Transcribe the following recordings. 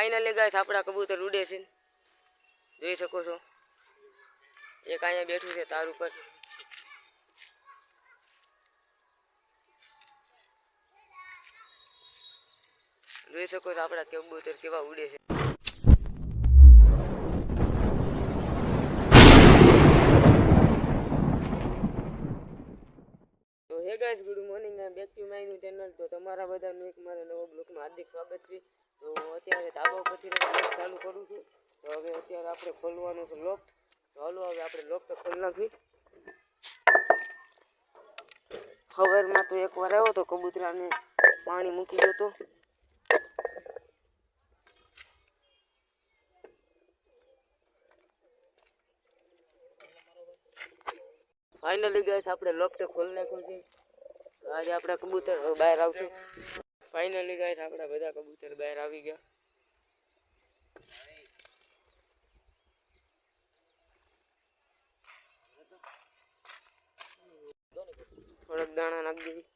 Finally guys આપણા કબૂતર ઉડે છે જોઈ શકો છો. એક અહીંયા બેઠું છે તાર ઉપર. જોઈ શકો છો આપણા કબૂતર કેવા ઉડે છે. તો હે ગાઈસ ગુડ મોર્નિંગ આ back to my new channel તો તમારા બધાનું એક મારા નવો બ્લોગમાં હાર્દિક સ્વાગત છે. તો અત્યારે ધાબા પછી બ્લોગ ચાલુ કરું છું. તો હવે અત્યારે આપણે ખોલવાનું છે લોક તો હાલો હવે આપણે લોક તો ખોલી નાખી સવારમાં તો એકવાર આવ્યો તો કબૂતરાને પાણી મૂકી દો તો. ફાઇનલી ગાઈસ આપણે લોફ્ટ ખોલી નાખ્યું છે. આજે આપણા કબૂતર બહાર આવશે. ફાઇનલી ગાઈસ આપણા બધા કબૂતર બહાર આવી ગયા. થોડાક દાણા નાખી દેવી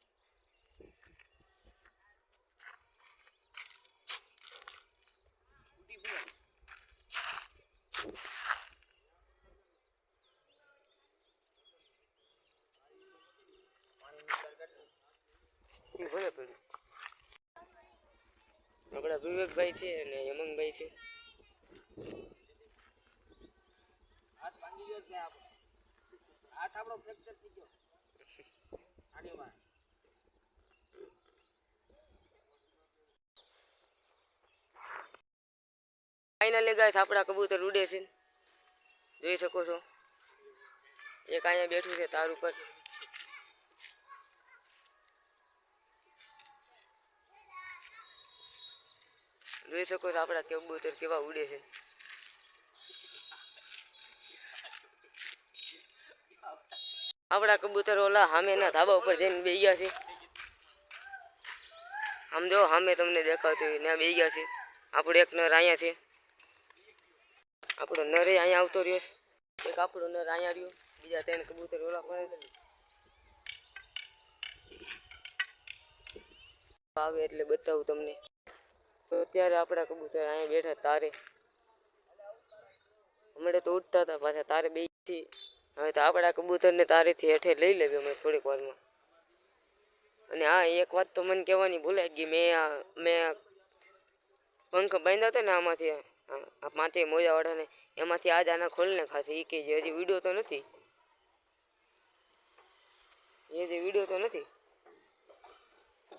ઈ ભલે પડ્યું આપણા વિવેકભાઈ છે અને હેમંગભાઈ છે. ફાઇનલી ગાઈસ આપણા કબૂતર ઉડે છે. જોઈ શકો છો. એક અહીંયા બેઠું છે તાર ઉપર. જોઈ શકો છો આપણા કબૂતર કેવા ઉડે છે. આપણા કબૂતર ઓલા સામેના ધાબા ઉપર જઈને બે ગયા છે. આમ જો સામે તમને દેખાતું હોય, ત્યાં બે ગયા છે. આપણો એક નર અહીંયા છે. આપણો નર અહીંયા આવતો રહ્યો એક આપણો નર અહીંયા રહ્યો. બીજા ત્રણ કબૂતર ઓલા પણ આવે એટલે બતાવું તમને. તો અત્યારે આપણા કબૂતર અહીંયા બેઠા તારે. હમણાં તો ઉડતા હતા પાછા તારે બે હવે તો આપણા કબૂતરને તારેથી હેઠે લઈ લેવી અમે થોડીક વારમાં. અને હા એક વાત તો મને કહેવાની ભૂલાઈ ગઈ. મેં આ, મેં પંખ બાંધ્યા હતા ને આમાંથી પાંચે મોજાવાળાને, એમાંથી આજ આના ખોલીને ખાશે. એ કે હજી વીડિયો તો નથી. એ જે વીડિયો તો નથી.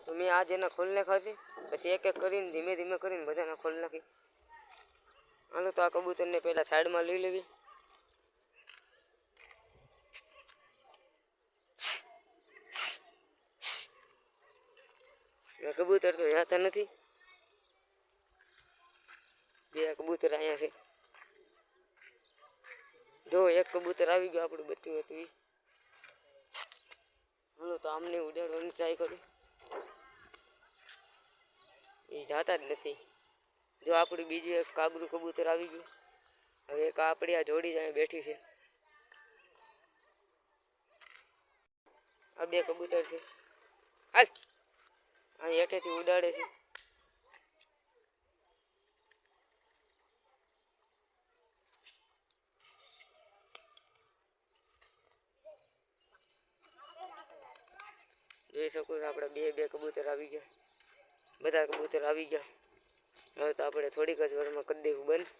તો મેં આજ એના ખોલને ખાશે પછી એક એક કરીને ધીમે ધીમે કરીને બધાના ખોલ નાખી. હાલો તો આ કબૂતરને પહેલા સાઈડમાં લઈ લેવી. આ કબૂતર તો જાતા નથી. બે કબૂતર અહીંયા છે. જો એક કબૂતર આવી ગયું, આપણું બચ્ચું હતું ઈ. હાલો તો આમને ઉડાડવાની ટ્રાય કરું એ જાતા જ નથી. જો આપણું બીજું એક કાબરું કબૂતર આવી ગયું, હવે એક આપણી આ જોડી જ અહીંયા બેઠી છે. આ બે કબૂતર છે. અહીં હેઠેથી ઉડાડે છે. જોઈ શકો છો આપણા બે બે કબૂતર આવી ગયા. બધા કબૂતર આવી ગયા. હવે તો આપણે થોડીક જ વારમાં કરી દેવું બંધ.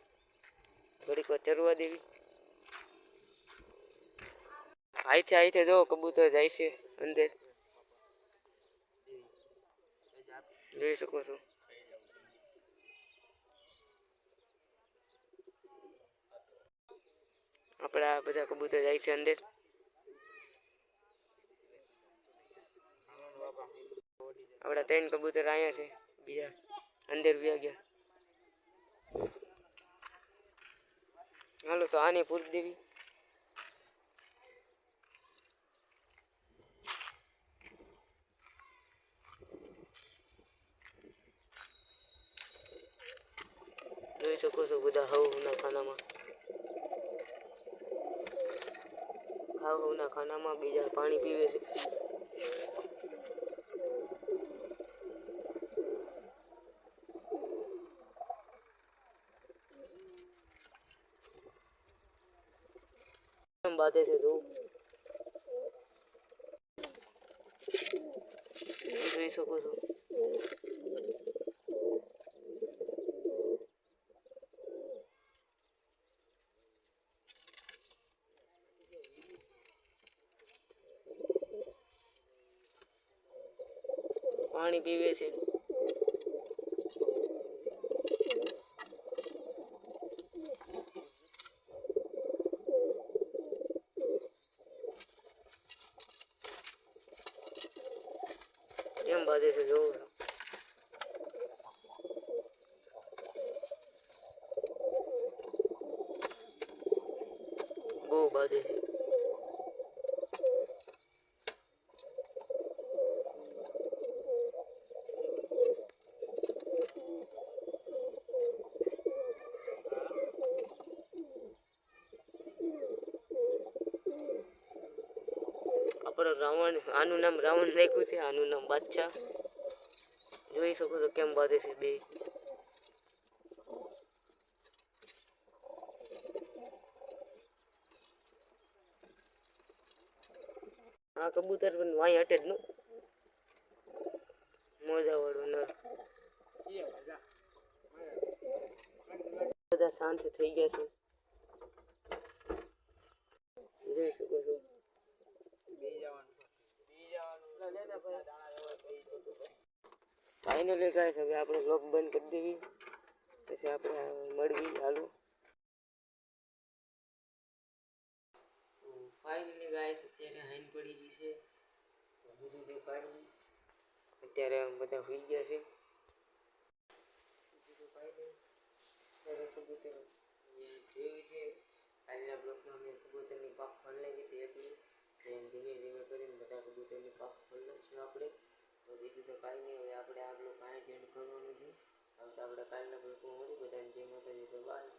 થોડીક વાર ચરવા દેવી. આઈથે આઈથી જો કબૂતર જાય છે અંદર. જોઈ શકો છો. આપણા બધા કબૂતર જાય છે અંદર. આપણા ત્રણ કબૂતર અહીંયા છે. બીજા અંદર વ્યા ગયા. હાલો તો આને પૂરી દેવી. જોઈ શકો છો બધા હવના ખાનામાં. હાવ હવના ખાનામાં બીજા પાણી પીવે છે. છે તું જોઈ શકો છો. પાણી પીવે છે. બાંધે છે જોવું બહુ બાંધે છે આપણે રાવણ, આનું નામ રાવણ રાખ્યું છે, આનું નામ બાદશાહ. જોઈ શકો છો કેમ બાંધે છે બે. આ કબૂતર પણ વાય હટે જ નું. મોજા વાળું બધા શાંત થઈ ગયા છે. જોઈ શકો છો. ફાઇનલી ગાઈસ હવે આપણે લોક બંધ કરી દેવી. પછી આપણે મળવી હાલો. ફાઇનલી ગાઈસ અત્યારે હાઈન પડી ગઈ છે. બધું બધું દેખાડ્યું અત્યારે બધા હોઈ ગયા છે. જોયું છે. આજના બ્લોકમાં મેં કબૂતરની પાક ફળ દીધો કાંઈ નહીં. હોય આપણે આગળ કાંઈ જ એડ કરવાનું છે. આમ તો આપણે કાલના ગ્રુપમાં મળી બધાને જે માતાજી. તો બાય